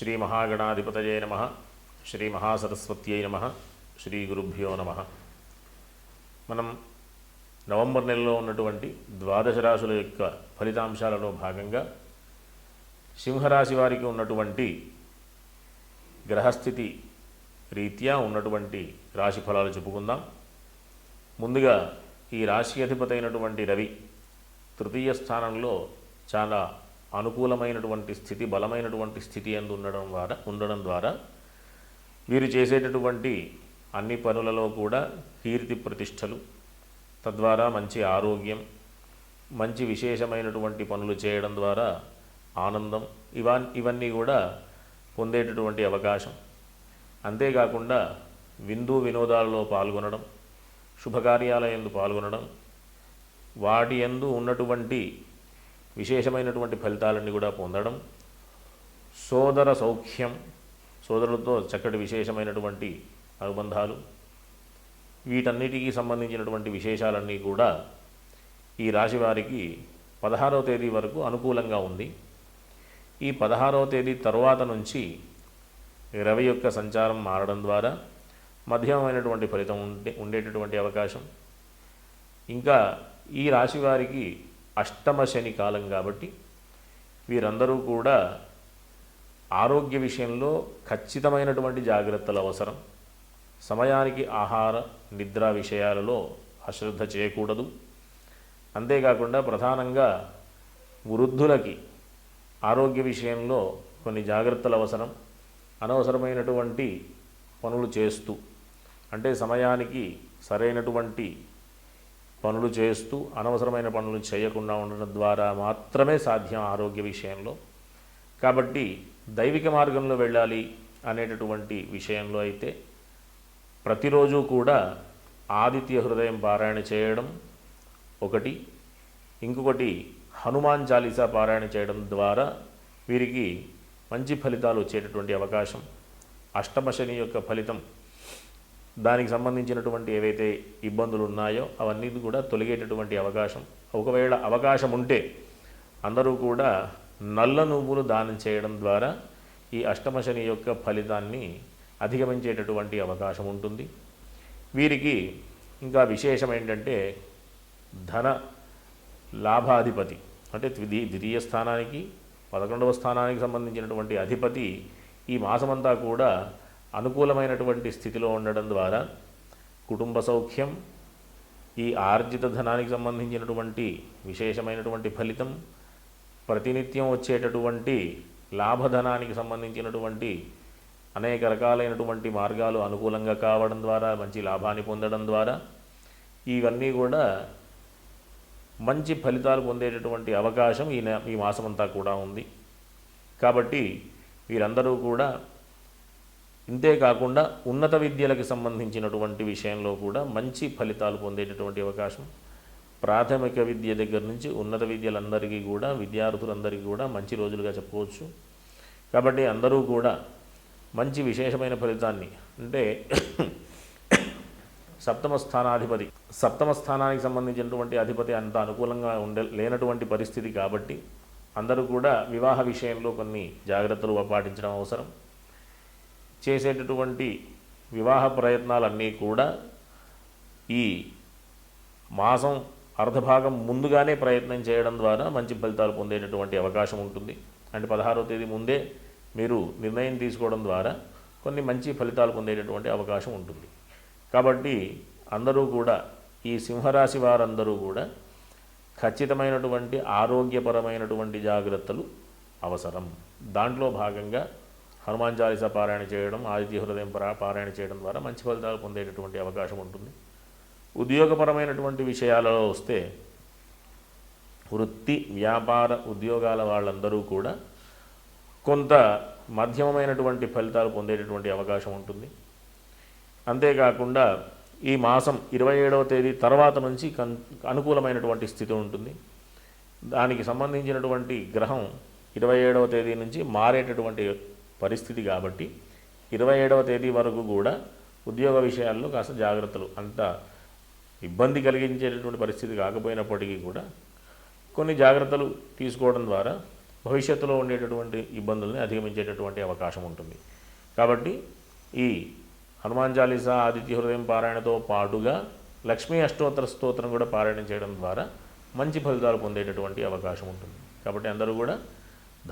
శ్రీ మహాగణాధిపతయే నమ. శ్రీ మహాసరస్వత్యై నమ. శ్రీ గురుభ్యో నమ. మనం నవంబర్ నెలలో ఉన్నటువంటి ద్వాదశ రాశుల యొక్క ఫలితాంశాలలో భాగంగా సింహరాశి వారికి ఉన్నటువంటి గ్రహస్థితి రీత్యా ఉన్నటువంటి రాశి ఫలాలు చెప్పుకుందాం. ముందుగా ఈ రాశి అధిపతి అయినటువంటి రవి తృతీయ స్థానంలో చాలా అనుకూలమైనటువంటి స్థితి బలమైనటువంటి స్థితి అందు ఉండడం ద్వారా ఉండడం ద్వారా వీరు చేసేటటువంటి అన్ని పనులలో కూడా కీర్తి ప్రతిష్టలు తద్వారా మంచి ఆరోగ్యం మంచి విశేషమైనటువంటి పనులు చేయడం ద్వారా ఆనందం ఇవా ఇవన్నీ కూడా పొందేటటువంటి అవకాశం. అంతేకాకుండా విందు వినోదాలలో పాల్గొనడం శుభకార్యాలయందు పాల్గొనడం వాటి ఎందు ఉన్నటువంటి విశేషమైనటువంటి ఫలితాలన్నీ కూడా పొందడం సోదర సౌఖ్యం సోదరులతో చక్కటి విశేషమైనటువంటి అనుబంధాలు వీటన్నిటికీ సంబంధించినటువంటి విశేషాలన్నీ కూడా ఈ రాశి వారికి పదహారవ తేదీ వరకు అనుకూలంగా ఉంది. ఈ పదహారవ తేదీ తరువాత నుంచి రవి యొక్క సంచారం మారడం ద్వారా మధ్యమైనటువంటి ఫలితం ఉండే ఉండేటటువంటి అవకాశం. ఇంకా ఈ రాశి వారికి అష్టమ శని కాలం కాబట్టి వీరందరూ కూడా ఆరోగ్య విషయంలో ఖచ్చితమైనటువంటి జాగ్రత్తలు అవసరం. సమయానికి ఆహార నిద్ర విషయాలలో అశ్రద్ధ చేయకూడదు. అంతేకాకుండా ప్రధానంగా వృద్ధులకి ఆరోగ్య విషయంలో కొన్ని జాగ్రత్తలు అవసరం. అనవసరమైనటువంటి పనులు చేస్తూ అంటే సమయానికి సరైనటువంటి పనులు చేస్తూ అనవసరమైన పనులు చేయకుండా ఉండడం ద్వారా మాత్రమే సాధ్యం ఆరోగ్య విషయంలో. కాబట్టి దైవిక మార్గంలో వెళ్ళాలి అనేటటువంటి విషయంలో అయితే ప్రతిరోజు కూడా ఆదిత్య హృదయం పారాయణ చేయడం ఒకటి. ఇంకొకటి హనుమాన్ చాలీసా పారాయణ చేయడం ద్వారా వీరికి మంచి ఫలితాలు వచ్చేటటువంటి అవకాశం. అష్టమ శని యొక్క ఫలితం దానికి సంబంధించినటువంటి ఏవైతే ఇబ్బందులు ఉన్నాయో అవన్నీ కూడా తొలగేటటువంటి అవకాశం. ఒకవేళ అవకాశం ఉంటే అందరూ కూడా నల్ల నువ్వులు దానం చేయడం ద్వారా ఈ అష్టమ శని యొక్క ఫలితాన్ని అధిగమించేటటువంటి అవకాశం ఉంటుంది. వీరికి ఇంకా విశేషం ఏంటంటే ధన లాభాధిపతి అంటే ద్వితీ ద్వితీయ స్థానానికి పదకొండవ స్థానానికి సంబంధించినటువంటి అధిపతి ఈ మాసమంతా కూడా అనుకూలమైనటువంటి స్థితిలో ఉండడం ద్వారా కుటుంబ సౌఖ్యం ఈ ఆర్జిత ధనానికి సంబంధించినటువంటి విశేషమైనటువంటి ఫలితం ప్రతినిత్యం వచ్చేటటువంటి లాభధనానికి సంబంధించినటువంటి అనేక రకాలైనటువంటి మార్గాలు అనుకూలంగా కావడం ద్వారా మంచి లాభాన్ని పొందడం ద్వారా ఇవన్నీ కూడా మంచి ఫలితాలు పొందేటటువంటి అవకాశం ఈ ఈ మాసమంతా కూడా ఉంది. కాబట్టి వీరందరూ కూడా ఇంతేకాకుండా ఉన్నత విద్యలకు సంబంధించినటువంటి విషయంలో కూడా మంచి ఫలితాలు పొందేటటువంటి అవకాశం. ప్రాథమిక విద్య దగ్గర నుంచి ఉన్నత విద్యలందరికీ కూడా విద్యార్థులందరికీ కూడా మంచి రోజులుగా చెప్పుకోవచ్చు. కాబట్టి అందరూ కూడా మంచి విశేషమైన ఫలితాన్ని అంటే సప్తమ స్థానాధిపతి సప్తమ స్థానానికి సంబంధించినటువంటి అధిపతి అంత అనుకూలంగా ఉండే లేనటువంటి పరిస్థితి కాబట్టి అందరూ కూడా వివాహ విషయంలో కొన్ని జాగ్రత్తలు పాటించడం అవసరం. చేసేటటువంటి వివాహ ప్రయత్నాలన్నీ కూడా ఈ మాసం అర్ధభాగం ముందుగానే ప్రయత్నం చేయడం ద్వారా మంచి ఫలితాలు పొందేటటువంటి అవకాశం ఉంటుంది. అంటే పదహారవ తేదీ ముందే మీరు నిర్ణయం తీసుకోవడం ద్వారా కొన్ని మంచి ఫలితాలు పొందేటటువంటి అవకాశం ఉంటుంది. కాబట్టి అందరూ కూడా ఈ సింహరాశి వారందరూ కూడా ఖచ్చితమైనటువంటి ఆరోగ్యపరమైనటువంటి జాగ్రత్తలు అవసరం. దాంట్లో భాగంగా హనుమాన్ చాలీస పారాయణ చేయడం ఆదిత్య హృదయం పారాయణ చేయడం ద్వారా మంచి ఫలితాలు పొందేటటువంటి అవకాశం ఉంటుంది. ఉద్యోగపరమైనటువంటి విషయాలలో వస్తే వృత్తి వ్యాపార ఉద్యోగాల వాళ్ళందరూ కూడా కొంత మధ్యమమైనటువంటి ఫలితాలు పొందేటటువంటి అవకాశం ఉంటుంది. అంతేకాకుండా ఈ మాసం ఇరవై ఏడవ తేదీ తర్వాత నుంచి కన్ అనుకూలమైనటువంటి స్థితి ఉంటుంది. దానికి సంబంధించినటువంటి గ్రహం ఇరవై ఏడవ తేదీ నుంచి మారేటటువంటి పరిస్థితి కాబట్టి ఇరవై ఏడవ తేదీ వరకు కూడా ఉద్యోగ విషయాల్లో కాస్త జాగ్రత్తలు. అంత ఇబ్బంది కలిగించేటటువంటి పరిస్థితి కాకపోయినప్పటికీ కూడా కొన్ని జాగ్రత్తలు తీసుకోవడం ద్వారా భవిష్యత్తులో ఉండేటటువంటి ఇబ్బందుల్ని అధిగమించేటటువంటి అవకాశం ఉంటుంది. కాబట్టి ఈ హనుమాన్ చాలీసా ఆదిత్య హృదయం పారాయణతో పాటుగా లక్ష్మీ అష్టోత్తర స్తోత్రం కూడా పారాయణ చేయడం ద్వారా మంచి ఫలితాలు పొందేటటువంటి అవకాశం ఉంటుంది. కాబట్టి అందరూ కూడా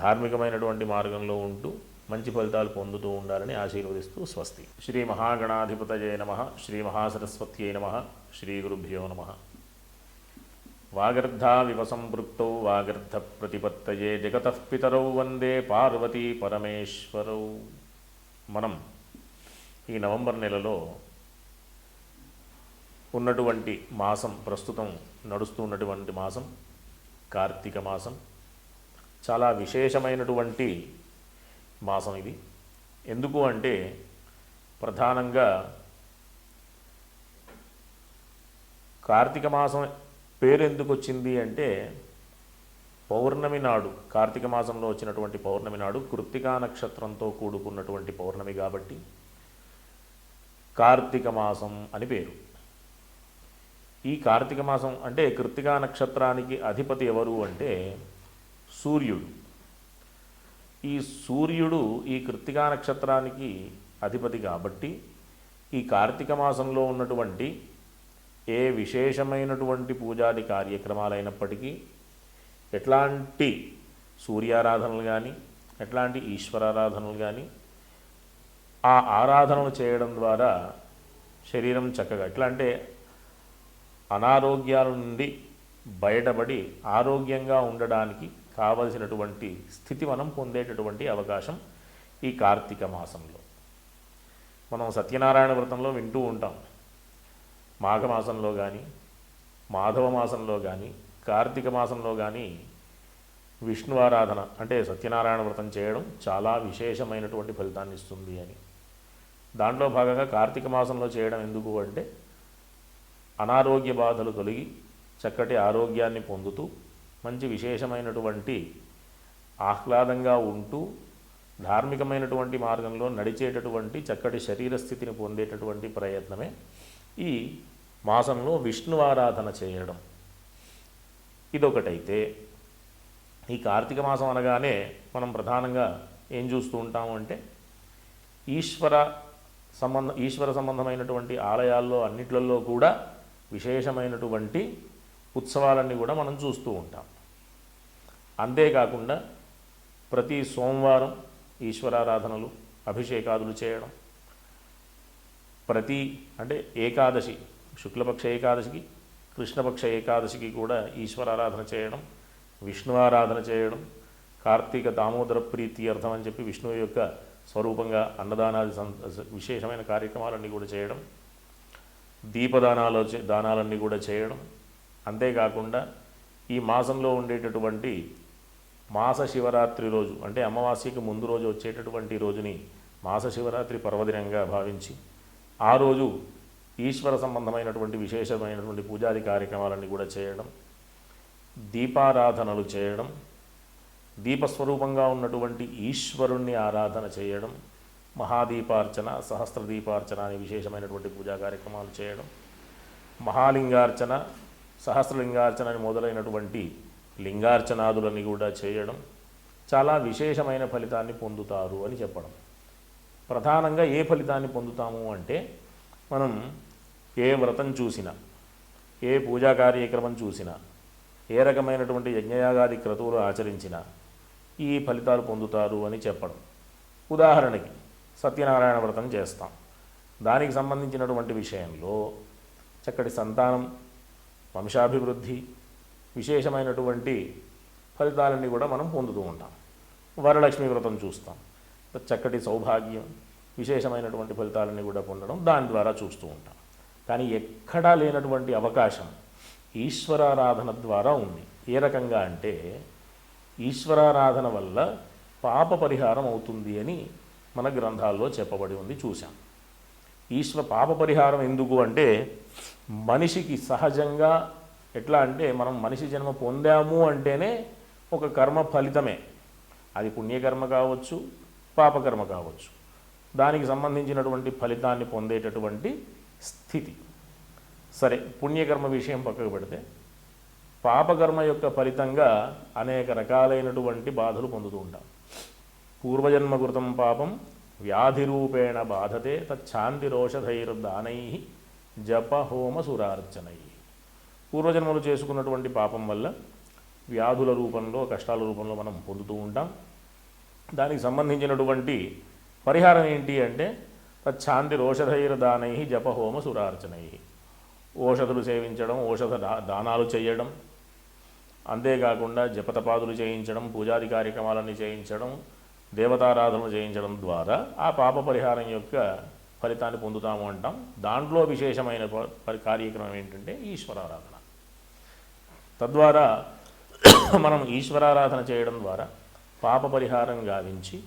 ధార్మికమైనటువంటి మార్గంలో ఉంటూ మంచి ఫలితాలు పొందుతూ ఉండాలని ఆశీర్వదిస్తూ స్వస్తి. శ్రీ మహాగణాధిపతయే నమ. శ్రీ మహాసరస్వత్యై నమ. శ్రీ గురుభ్యో నమ. వాగర్ధావివ సంపృక్తౌ వాగర్ధ ప్రతిపత్తయే జగతః పితరౌ వందే పార్వతీ పరమేశ్వరౌ. మనం ఈ నవంబర్ నెలలో ఉన్నటువంటి మాసం ప్రస్తుతం నడుస్తూ ఉన్నటువంటి మాసం కార్తీక మాసం చాలా విశేషమైనటువంటి మాసం ఇది. ఎందుకు అంటే ప్రధానంగా కార్తీక మాసం పేరు ఎందుకు వచ్చింది అంటే పౌర్ణమి నాడు కార్తీక మాసంలో వచ్చినటువంటి పౌర్ణమి నాడు కృత్తికా నక్షత్రంతో కూడుకున్నటువంటి పౌర్ణమి కాబట్టి కార్తీక మాసం అని పేరు. ఈ కార్తీక మాసం అంటే కృత్తికా నక్షత్రానికి అధిపతి ఎవరు అంటే సూర్యుడు. ఈ సూర్యుడు ఈ కృత్తికా నక్షత్రానికి అధిపతి కాబట్టి ఈ కార్తీక మాసంలో ఉన్నటువంటి ఏ విశేషమైనటువంటి పూజాది కార్యక్రమాలైనప్పటికీ ఎట్లాంటి సూర్యారాధనలు కానీ ఎట్లాంటి ఈశ్వరారాధనలు కానీ ఆ ఆరాధనలు చేయడం ద్వారా శరీరం చక్కగా ఎట్లా అంటే అనారోగ్యాల నుండి బయటపడి ఆరోగ్యంగా ఉండడానికి కావలసినటువంటి స్థితి మనం పొందేటటువంటి అవకాశం ఈ కార్తీక మాసంలో. మనం సత్యనారాయణ వ్రతంలో వింటూ ఉంటాం. మాఘమాసంలో కానీ మాధవ మాసంలో కానీ కార్తీక మాసంలో కానీ విష్ణు ఆరాధన అంటే సత్యనారాయణ వ్రతం చేయడం చాలా విశేషమైనటువంటి ఫలితాన్ని ఇస్తుంది అని. దాంట్లో భాగంగా కార్తీక మాసంలో చేయడం ఎందుకు అంటే అనారోగ్య బాధలు తొలగి చక్కటి ఆరోగ్యాన్ని పొందుతూ మంచి విశేషమైనటువంటి ఆహ్లాదంగా ఉంటూ ధార్మికమైనటువంటి మార్గంలో నడిచేటటువంటి చక్కటి శరీర స్థితిని పొందేటటువంటి ప్రయత్నమే ఈ మాసంలో విష్ణు ఆరాధన చేయడం. ఇదొకటైతే ఈ కార్తీక మాసం అనగానే మనం ప్రధానంగా ఏం చూస్తూ ఉంటాము అంటే ఈశ్వర సంబంధ ఈశ్వర సంబంధమైనటువంటి ఆలయాల్లో అన్నిట్లలో కూడా విశేషమైనటువంటి ఉత్సవాలన్నీ కూడా మనం చూస్తూ ఉంటాం. అంతేకాకుండా ప్రతి సోమవారం ఈశ్వరారాధనలు అభిషేకాదులు చేయడం ప్రతి అంటే ఏకాదశి శుక్లపక్ష ఏకాదశికి కృష్ణపక్ష ఏకాదశికి కూడా ఈశ్వరారాధన చేయడం విష్ణు ఆరాధన చేయడం కార్తీక దామోదర ప్రీతి అర్థం అని చెప్పి విష్ణువు యొక్క స్వరూపంగా అన్నదానాది విశేషమైన కార్యక్రమాలన్నీ కూడా చేయడం దీపదానాలు దానాలన్నీ కూడా చేయడం అంతేకాకుండా ఈ మాసంలో ఉండేటటువంటి మాస శివరాత్రి రోజు అంటే అమావాస్యకి ముందు రోజు వచ్చేటటువంటి రోజుని మాస శివరాత్రి పర్వదినంగా భావించి ఆ రోజు ఈశ్వర సంబంధమైనటువంటి విశేషమైనటువంటి పూజాది కార్యక్రమాలన్నీ కూడా చేయడం దీపారాధనలు చేయడం దీపస్వరూపంగా ఉన్నటువంటి ఈశ్వరుణ్ణి ఆరాధన చేయడం మహాదీపార్చన సహస్ర దీపార్చన అనే విశేషమైనటువంటి పూజా కార్యక్రమాలు చేయడం మహాలింగార్చన సహస్రలింగార్చన అని మొదలైనటువంటి లింగార్చనాదులని కూడా చేయడం చాలా విశేషమైన ఫలితాన్ని పొందుతారు అని చెప్పడం. ప్రధానంగా ఏ ఫలితాన్ని పొందుతాము అంటే మనం ఏ వ్రతం చూసినా ఏ పూజా కార్యక్రమం చూసినా ఏ రకమైనటువంటి యజ్ఞయాగాది క్రతువులు ఆచరించినా ఈ ఫలితాలు పొందుతారు అని చెప్పడం. ఉదాహరణకి సత్యనారాయణ వ్రతం చేస్తాం. దానికి సంబంధించినటువంటి విషయంలో చక్కటి సంతానం వంశాభివృద్ధి విశేషమైనటువంటి ఫలితాలన్నీ కూడా మనం పొందుతూ ఉంటాం. వరలక్ష్మి వ్రతం చూస్తాం. చక్కటి సౌభాగ్యం విశేషమైనటువంటి ఫలితాలన్నీ కూడా పొందడం దాని ద్వారా చూస్తూ ఉంటాం. కానీ ఎక్కడా లేనటువంటి అవకాశం ఈశ్వరారాధన ద్వారా ఉంది. ఏ రకంగా అంటే ఈశ్వరారాధన వల్ల పాప పరిహారం అవుతుంది అని మన గ్రంథాల్లో చెప్పబడి ఉంది చూశాం. ఈశ్వర పాప పరిహారం ఎందుకు అంటే మనిషికి సహజంగా ఎట్లా అంటే మనం మనిషి జన్మ పొందాము అంటేనే ఒక కర్మ ఫలితమే. అది పుణ్యకర్మ కావచ్చు పాపకర్మ కావచ్చు. దానికి సంబంధించినటువంటి ఫలితాన్ని పొందేటటువంటి స్థితి. సరే పుణ్యకర్మ విషయం పక్కకు పెడితే పాపకర్మ యొక్క ఫలితంగా అనేక రకాలైనటువంటి బాధలు పొందుతూ ఉంటాం. పూర్వజన్మకృతం పాపం వ్యాధిరూపేణ బాధతే తచ్ఛాంతిరోషధైర్దానై జప హోమ సురార్చనై పూర్వజన్మలు చేసుకున్నటువంటి పాపం వల్ల వ్యాధుల రూపంలో కష్టాల రూపంలో మనం పొందుతూ ఉంటాం. దానికి సంబంధించినటువంటి పరిహారం ఏంటి అంటే తచ్చాంతి రోషధైర్దానై జప హోమ సురార్చనై ఓషధులు సేవించడం ఓషధ దా- దానాలు చేయడం అంతేకాకుండా జపతపాదులు చేయించడం పూజాది కార్యక్రమాలన్నీ చేయించడం దేవతారాధనలు చేయించడం ద్వారా ఆ పాప పరిహారం యొక్క ఫలితాన్ని పొందుతాము అంటాం. దాంట్లో విశేషమైన ప- పరి కార్యక్రమం ఏంటంటే ఈశ్వరారాధన. తద్వారా మనం ఈశ్వరారాధన చేయడం ద్వారా పాప పరిహారం గావించి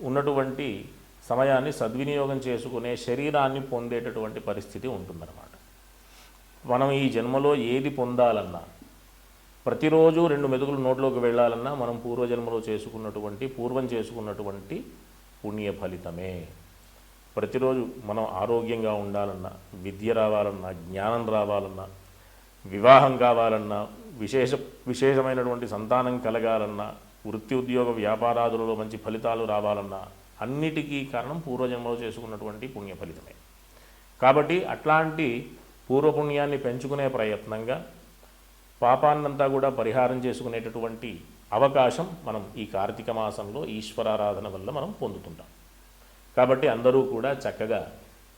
ఉన్నటువంటి సమయాన్ని సద్వినియోగం చేసుకునే శరీరాన్ని పొందేటటువంటి పరిస్థితి ఉంటుందన్నమాట. మనం ఈ జన్మలో ఏది పొందాలన్నా ప్రతిరోజు రెండు మెతుకులు నోట్లోకి వెళ్ళాలన్నా మనం పూర్వజన్మలో చేసుకున్నటువంటి పూర్వం చేసుకున్నటువంటి పుణ్య ఫలితమే ప్రతిరోజు మనం ఆరోగ్యంగా ఉండాలన్నా విద్య రావాలన్నా జ్ఞానం రావాలన్నా వివాహం కావాలన్నా విశేష విశేషమైనటువంటి సంతానం కలగాలన్నా వృత్తి ఉద్యోగ వ్యాపారాదులలో మంచి ఫలితాలు రావాలన్నా అన్నిటికీ కారణం పూర్వజన్మలో చేసుకున్నటువంటి పుణ్య ఫలితమే. కాబట్టి అట్లాంటి పూర్వపుణ్యాన్ని పెంచుకునే ప్రయత్నంగా పాపాన్నంతా కూడా పరిహారం చేసుకునేటటువంటి అవకాశం మనం ఈ కార్తీక మాసంలో ఈశ్వరారాధన వల్ల మనం పొందుతుంటాం. కాబట్టి అందరూ కూడా చక్కగా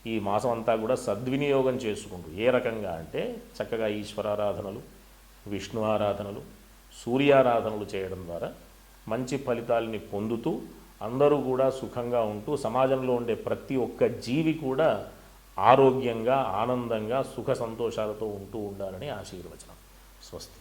ఈ మాసం అంతా కూడా సద్వినియోగం చేసుకుంటూ ఏ రకంగా అంటే చక్కగా ఈశ్వరారాధనలు విష్ణు ఆరాధనలు సూర్యారాధనలు చేయడం ద్వారా మంచి ఫలితాలని పొందుతూ అందరూ కూడా సుఖంగా ఉంటూ సమాజంలో ఉండే ప్రతి ఒక్క జీవి కూడా ఆరోగ్యంగా ఆనందంగా సుఖ సంతోషాలతో ఉంటూ ఉండాలని ఆశీర్వచనం. స్వస్తి.